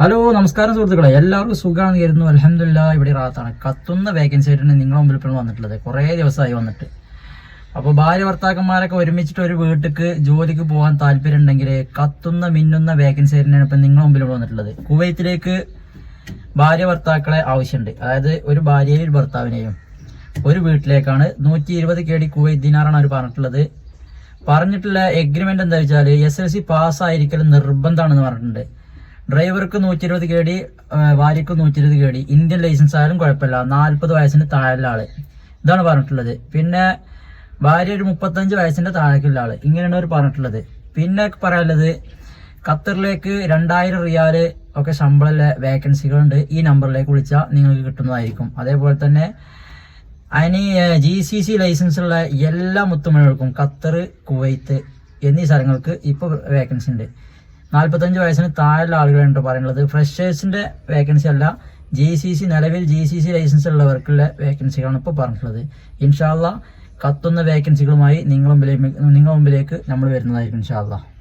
Hello നമസ്കാരം സുഹൃത്തുക്കളെ. എല്ലാവർക്കും സുഖമാണെന്ന് കരുതുന്നു. അലഹമില്ല ഇവിടെ റാത്താണ്. കത്തുന്ന വേക്കൻസി ആയിട്ടാണ് നിങ്ങളുടെ മുമ്പിൽ ഇപ്പോഴും വന്നിട്ടുള്ളത്. കുറേ ദിവസമായി വന്നിട്ട്. അപ്പോൾ ഭാര്യ ഭർത്താക്കന്മാരൊക്കെ ഒരുമിച്ചിട്ട് ഒരു വീട്ടിക്ക് ജോലിക്ക് പോകാൻ താല്പര്യം ഉണ്ടെങ്കിൽ കത്തുന്ന മിന്നുന്ന വേക്കൻസി ആയിട്ടാണ് ഇപ്പം നിങ്ങളുടെ മുമ്പിൽ വന്നിട്ടുള്ളത്. കുവൈത്തിലേക്ക് ഭാര്യ ഭർത്താക്കളെ ആവശ്യമുണ്ട്. അതായത് ഒരു ഭാര്യയും ഒരു ഭർത്താവിനെയും ഒരു വീട്ടിലേക്കാണ്. നൂറ്റി ഇരുപത് കെ ഡി കുവൈത്ത് ദിനാറാണ് അവർ പറഞ്ഞിട്ടുള്ളത്. പറഞ്ഞിട്ടുള്ള എഗ്രിമെന്റ് എന്താ വെച്ചാൽ എസ് എൽ സി പാസ്സായിരിക്കലും നിർബന്ധമാണെന്ന് പറഞ്ഞിട്ടുണ്ട്. ഡ്രൈവർക്ക് നൂറ്റി ഇരുപത് കെ ഡി നൂറ്റി ഇരുപത് കെ ഡി ഇന്ത്യൻ ലൈസൻസ് ആയാലും കുഴപ്പമില്ല. നാൽപ്പത് വയസ്സിന് താഴെയുള്ള ആൾ. ഇതാണ് പറഞ്ഞിട്ടുള്ളത്. പിന്നെ ഭാര്യ ഒരു മുപ്പത്തഞ്ച് വയസ്സിന്റെ താഴേക്കുള്ള ആൾ. ഇങ്ങനെയാണ് അവർ പറഞ്ഞിട്ടുള്ളത്. പിന്നെ പറയാനുള്ളത് ഖത്തറിലേക്ക് രണ്ടായിരം റിയാൽ ഒക്കെ ശമ്പളമുള്ള വേക്കൻസികളുണ്ട്. ഈ നമ്പറിലേക്ക് വിളിച്ചാൽ നിങ്ങൾക്ക് കിട്ടുന്നതായിരിക്കും. അതേപോലെ തന്നെ അതിന് ജി സി സി ലൈസൻസ് ഉള്ള എല്ലാ മുത്തുമണികൾക്കും ഖത്തർ കുവൈത്ത് എന്നീ സ്ഥലങ്ങൾക്ക് ഇപ്പോൾ വേക്കൻസി ഉണ്ട് നാൽപ്പത്തഞ്ച് വയസ്സിന് താഴെയുള്ള ആളുകളുണ്ട് പറയുന്നത്. ഫ്രഷേഴ്സിന്റെ വേക്കൻസി അല്ല. ജി സി സി നിലവിൽ ജി സി സി ലൈസൻസ് ഉള്ളവർക്കുള്ള വേക്കൻസികളാണ് ഇപ്പോൾ പറഞ്ഞിട്ടുള്ളത്. ഇൻഷാല്ല കത്തുന്ന വേക്കൻസികളുമായി നിങ്ങളുമ്പിലേക്ക് നിങ്ങളുടെ മുമ്പിലേക്ക് നമ്മൾ വരുന്നതായിരിക്കും ഇൻഷാല്ല